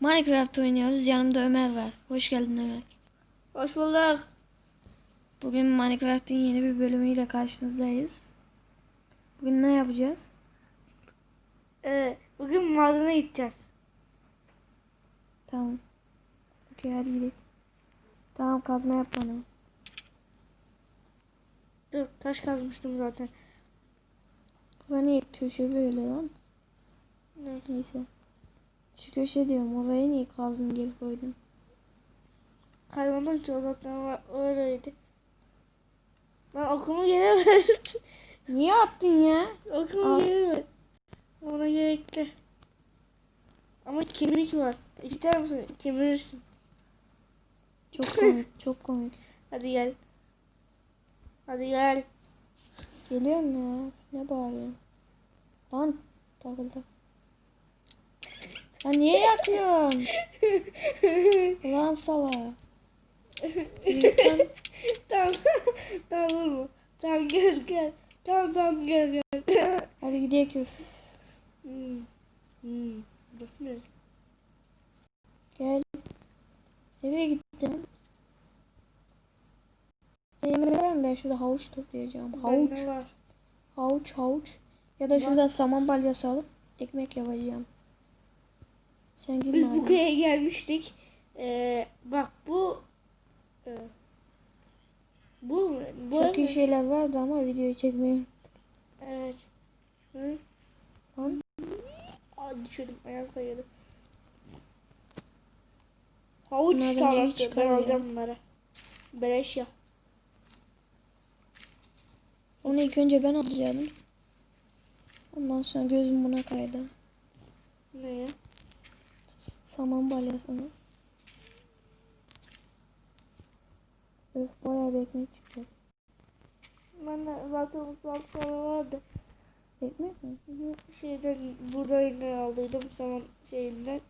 Minecraft oynuyoruz. Yanımda Ömer var. Hoş geldin Ömer. Hoş bulduk. Bugün Minecraft'ın yeni bir bölümüyle karşınızdayız. Bugün ne yapacağız? Ee, bugün madene gideceğiz. Tamam. Okey hadi gidelim. Tamam kazma yap bana. Dur taş kazmıştım zaten. Ulan niye köşe böyle lan? Ne? Neyse. Şu köşe diyorum. Orayı niye kazdın geri koydun? Kayboldım ki o zaten öyleydi. Ben okumu geri ver. Niye attın ya? geri ver. Ona gerekli. Ama kemik var. İster misin? Kemirirsin. Çok komik. çok komik. Hadi gel. Hadi gel. Geliyorum ya. Ne bağırıyorsun? Lan takıldı. Lan niye yakıyorsun? Ulan sala. Lütfen. tamam. tamam vurma. Tamam gel gel. Tamam tamam gel gel. Hadi gidelim. Üf. hmm. Hmm. Burası neresi? Gel. Eve gittim. Yemeğe ben şurada havuç toplayacağım. Havuç. Havuç havuç. Ya da şurada saman balyası alıp ekmek yapacağım. Sen git Biz bu köye gelmiştik. Ee, bak bu e, bu bu Çok iyi şeyler vardı ama videoyu çekmiyorum. Evet. Hı? Lan. Aa, düşürdüm. Ayağım kayıyordu. Havuç çıkar Ben alacağım bunları. Beleş ya. Onu ilk önce ben alacaktım. Ondan sonra gözüm buna kaydı. Ne ya? Saman balyasını. Öf bayağı bir ekmek çıktı. Ben de zaten ufak para vardı. Ekmek mi? Şeyden burada yine aldıydım zaman şeyinden.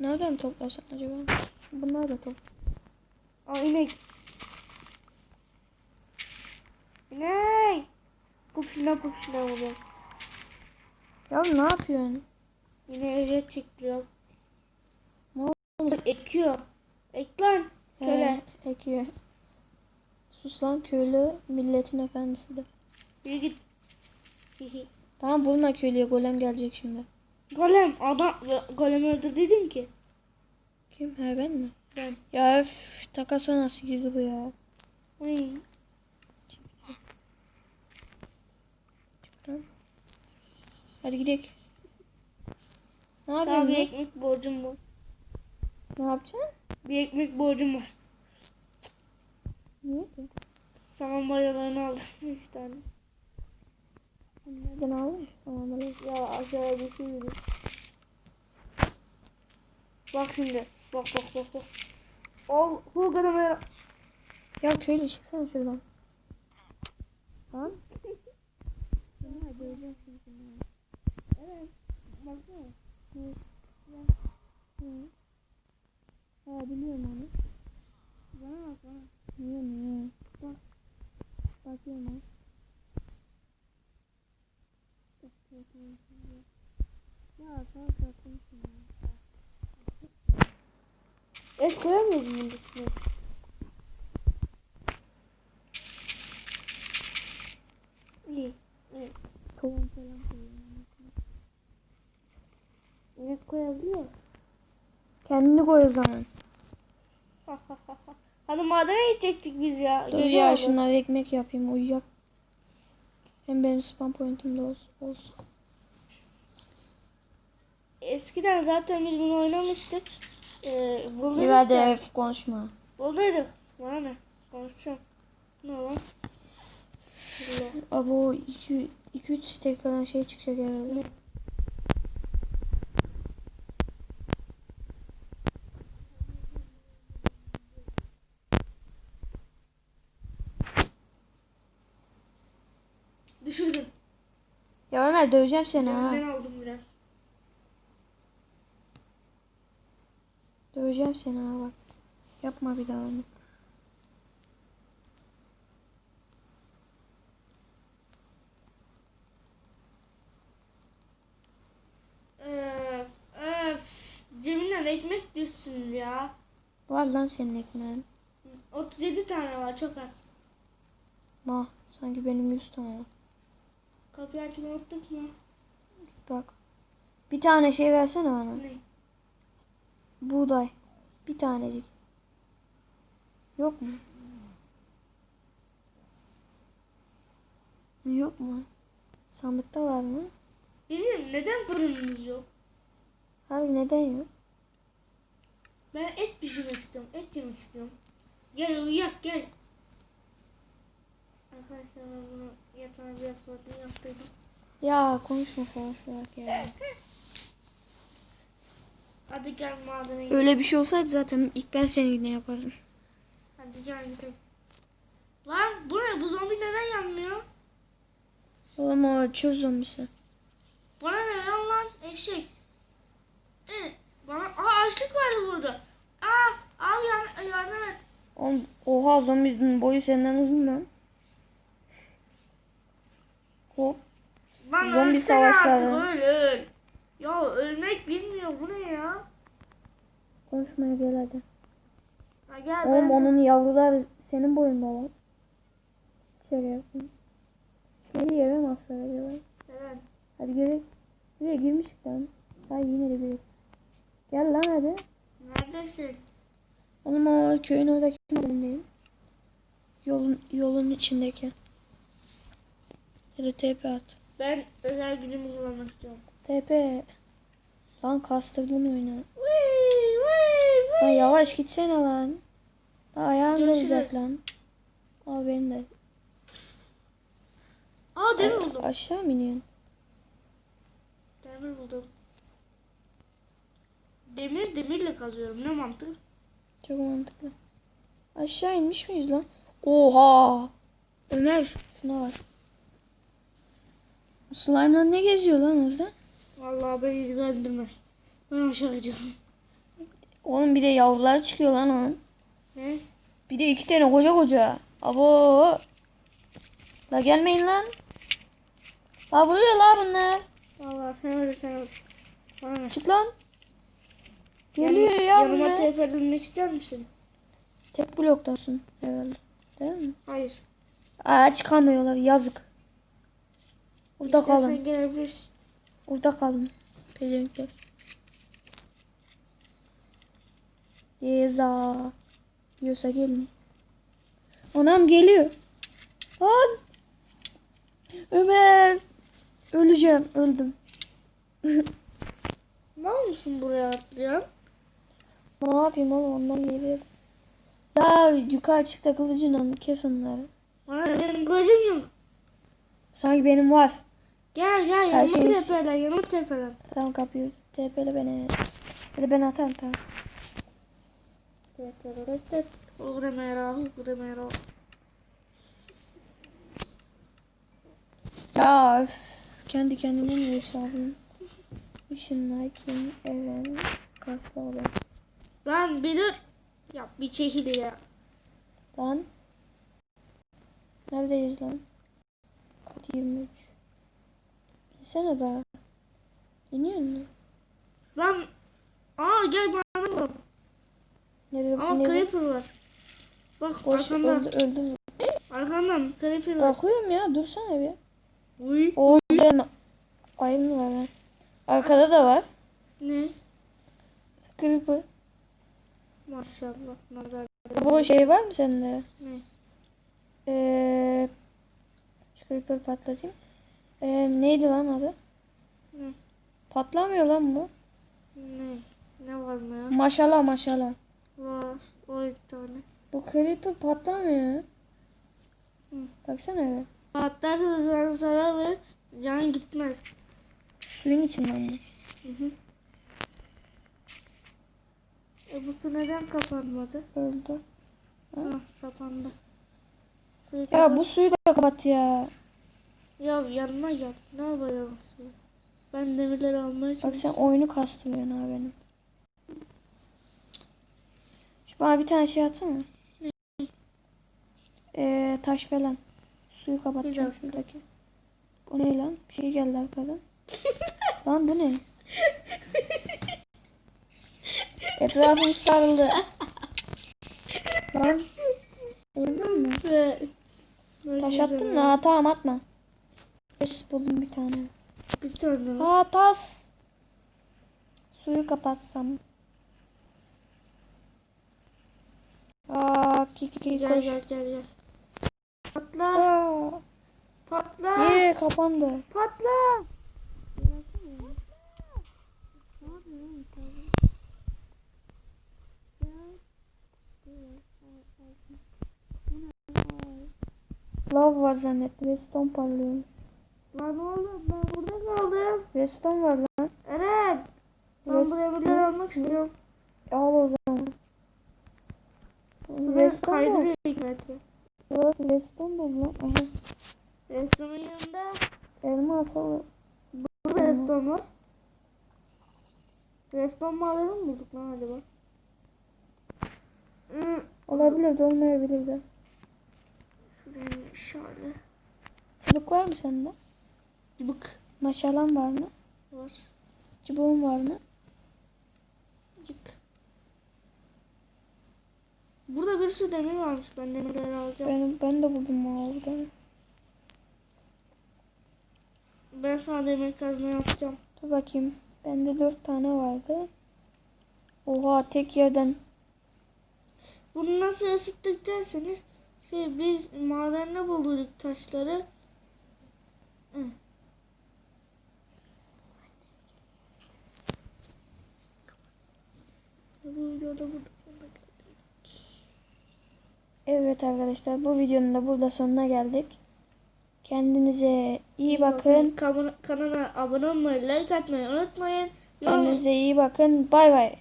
Nereden toplasan acaba? Bunlar da top. Aa inek. İnek. Pupşina pupşina burada. Ya ne yapıyorsun? Yine eziyet çektiriyor. Ne oldu? Ekiyor. Ek lan. Köle. He, ekiyor. Sus lan köylü milletin efendisi de. Yürü git. Tamam bulma köylüye golem gelecek şimdi. Golem. Adam golemi öldürdüydün ki. Kim? He ben mi? Ben. Ya öf takasa nasıl girdi bu ya? Ay. Tamam. Hadi gidelim. Ne yapıyorsun? bir ekmek borcum var. Ne yapacaksın? Bir ekmek borcum var. Niye ki? Saman bayalarını aldım. Üç tane. Nereden aldın? Tamam öyle. Ya aşağıya düşürdüm. Bak şimdi. Bak bak bak bak. Al. Bu kadar Ya köylü çıksana şuradan. Lan. Ya döveceğim şimdi. Evet. Baksana. Ha biliyorum onu. Bana bak bana. Niye niye? Bak. Bakıyorum ha. Ya sana satmışsın ya. Et koyamıyoruz bunun üstüne. İyi. İyi. Tohum falan koyuyorum. Et koyabiliyor. Kendini koy o zaman. Hadi madene gidecektik biz ya. Dur Gece ya oldu. şunları ekmek yapayım uyuyak. Hem benim spam pointim de olsun. olsun. Eskiden zaten biz bunu oynamıştık. Ee, bulduyduk İyi hadi öf konuşma. Bulduyduk. Bana ne? Konuşacağım. Ne lan? Abo 2-3 stek falan şey çıkacak herhalde. Kemal döveceğim seni ha. Ben oldum biraz. Döveceğim seni ha bak. Yapma bir daha onu. Öf. Cemil'den ekmek düşsün ya. Var lan senin ekmeğin. 37 tane var çok az. Nah sanki benim 100 tane var. Kapıyı açmayı unuttuk mu? Bak. Bir tane şey versene bana. Ne? Buğday. Bir tanecik. Yok mu? Yok mu? Sandıkta var mı? Bizim neden fırınımız yok? Abi neden yok? Ben et pişirmek istiyorum. Et yemek istiyorum. Gel uyuyak gel. Arkadaşlar ben bunu yatağına biraz tuvaletini yaptıydım. Ya konuşma salak salak ya. Hadi gel madene gidelim. Öyle bir şey olsaydı zaten ilk ben seninkine yapardım. Hadi gel gidelim. Lan bu ne? Bu zombi neden yanmıyor? Oğlum o çöz zombisi. Bana ne lan lan eşek? Ee, bana aa açlık vardı burada. Aa abi yardım et. Oğlum, oha zombinin boyu senden uzun lan. Hop. Lan Zombi savaşları. artık, öl öl. Ya ölmek bilmiyor bu ne ya? Konuşmaya gel hadi. Ha, gel Oğlum ben- onun yavruları senin boyunda lan. İçeri yapın. Geri yere masaya? Evet. Hadi geri. Buraya girmiştik lan. Daha yine de bir. Gel lan hadi. Neredesin? Oğlum o köyün oradaki mahallendeyim. Yolun, yolun içindeki. Ya da TP at. Ben özel gücümü kullanmak istiyorum. TP. Lan kastırdın oyunu. Lan yavaş gitsene lan. Daha ayağın kırılacak lan. Al beni de. Aa demir buldum. aşağı mı iniyorsun? Demir buldum. Demir demirle kazıyorum. Ne mantık? Çok mantıklı. Aşağı inmiş miyiz lan? Oha! Ömer şuna bak. Slime'lar ne geziyor lan orada? Vallahi beni ilgilendirmez. Ben aşağı gidiyorum. Oğlum bir de yavrular çıkıyor lan onun. Ne? Bir de iki tane koca koca. Abo. La gelmeyin lan. La vuruyor la bunlar. Vallahi sen öyle sen öyle. Bana? Çık lan. Geliyor Yan- ya Yanıma bunlar. TP'lenmek ister misin? Tek bloktasın herhalde. Değil mi? Hayır. Aa çıkamıyorlar yazık. Orada İstersen kalın. gelebilirsin. Orada kalın. Pezevenkler. Yeza. Diyorsa gelin. Anam geliyor. Lan. Ömer. Öleceğim. Öldüm. Mal mısın buraya atlayan? Ne yapayım oğlum ondan geliyor. Ya yukarı çık da kılıcınla kes onları. Bana benim kılıcım yok. Sanki benim var. Gel gel yanıma şey- tepelen yanıma tepelen. Tamam kapıyı TP'le beni. Hadi ben atarım tamam. O da merhaba, o da merhaba. Ya öf, kendi kendime mi hesabım? Işınlarken Eren kaslı olan. Lan bir dur. Ya bir çekil ya. Lan. Neredeyiz lan? Kat 23. İnsene daha. İniyor musun? Lan. Aa gel bana vur. Nerede? Aa nerede? creeper var. Bak Boş arkandan. öldü, öldü. Arkandan creeper var. Bakıyorum ya dursana bir. Uy. O benim ayım mı var lan? Arkada da var. Ne? Creeper. Maşallah. Nazar. Bu şey var mı sende? Ne? Ee, Creeper patlatayım. Ee, neydi lan adı? Ne? Patlamıyor lan bu. Ne? Ne var mı ya? Maşallah maşallah. Var. O iki tane. Bu Creeper patlamıyor. Hı. Baksana bir. Patlarsa sana zarar verir. Can gitmez. Suyun içinden bu. Hı hı. E bu su neden kapanmadı? Öldü. Ha kapandı. Suyu Ya kapat- bu suyu da kapat ya. Ya yanıma gel. Ne yapacağım suyu? Ben demirleri almaya Bak sen çalışıyorum. oyunu kastırıyorsun ha benim. Şu bana bir tane şey atsana. Ee, taş falan. Suyu kapatacağım şuradaki. Bu ne lan? Bir şey geldi arkadan. lan bu ne? Etrafım sarıldı. Lan. Öldün mü? Ve Taş attın mı? Ha tamam atma. Yes, buldum bir tane. Bir tane. Ha tas. Suyu kapatsam. Aa kiki Gel koş. gel gel gel. Patla. Aa, Patla. iyi kapandı. Patla. Lav var zannettim. Redstone parlıyor. Lan oğlum ben burada kaldım. Redstone var lan. Eren. Ben Res- bu demirleri almak istiyorum. Al o zaman. Redstone kaydırıyor ilk metre. Burası redstone dolu lan. Aha. Restonun yanında Elma asalı. burada reston var. Reston mağaraları mı bulduk lan acaba? Hı, Olabilir de olmayabilir de. Şöyle. Çubuk var mı sende? Bık Maşalan var mı? var. Çubuğun var mı? Yık. Burada bir sürü demir varmış. Ben demirleri alacağım. Ben, ben de buldum orada. Ben sana demir kazma yapacağım. Dur bakayım. Bende dört tane vardı. Oha tek yerden. Bunu nasıl ısıttık derseniz şey biz madende bulduk taşları. Hı. Bu videoda burada sonuna geldik. Evet arkadaşlar bu videonun da burada sonuna geldik. Kendinize iyi bakın. Kanala, kanala abone olmayı, like atmayı unutmayın. Kendinize iyi bakın. Bay bay.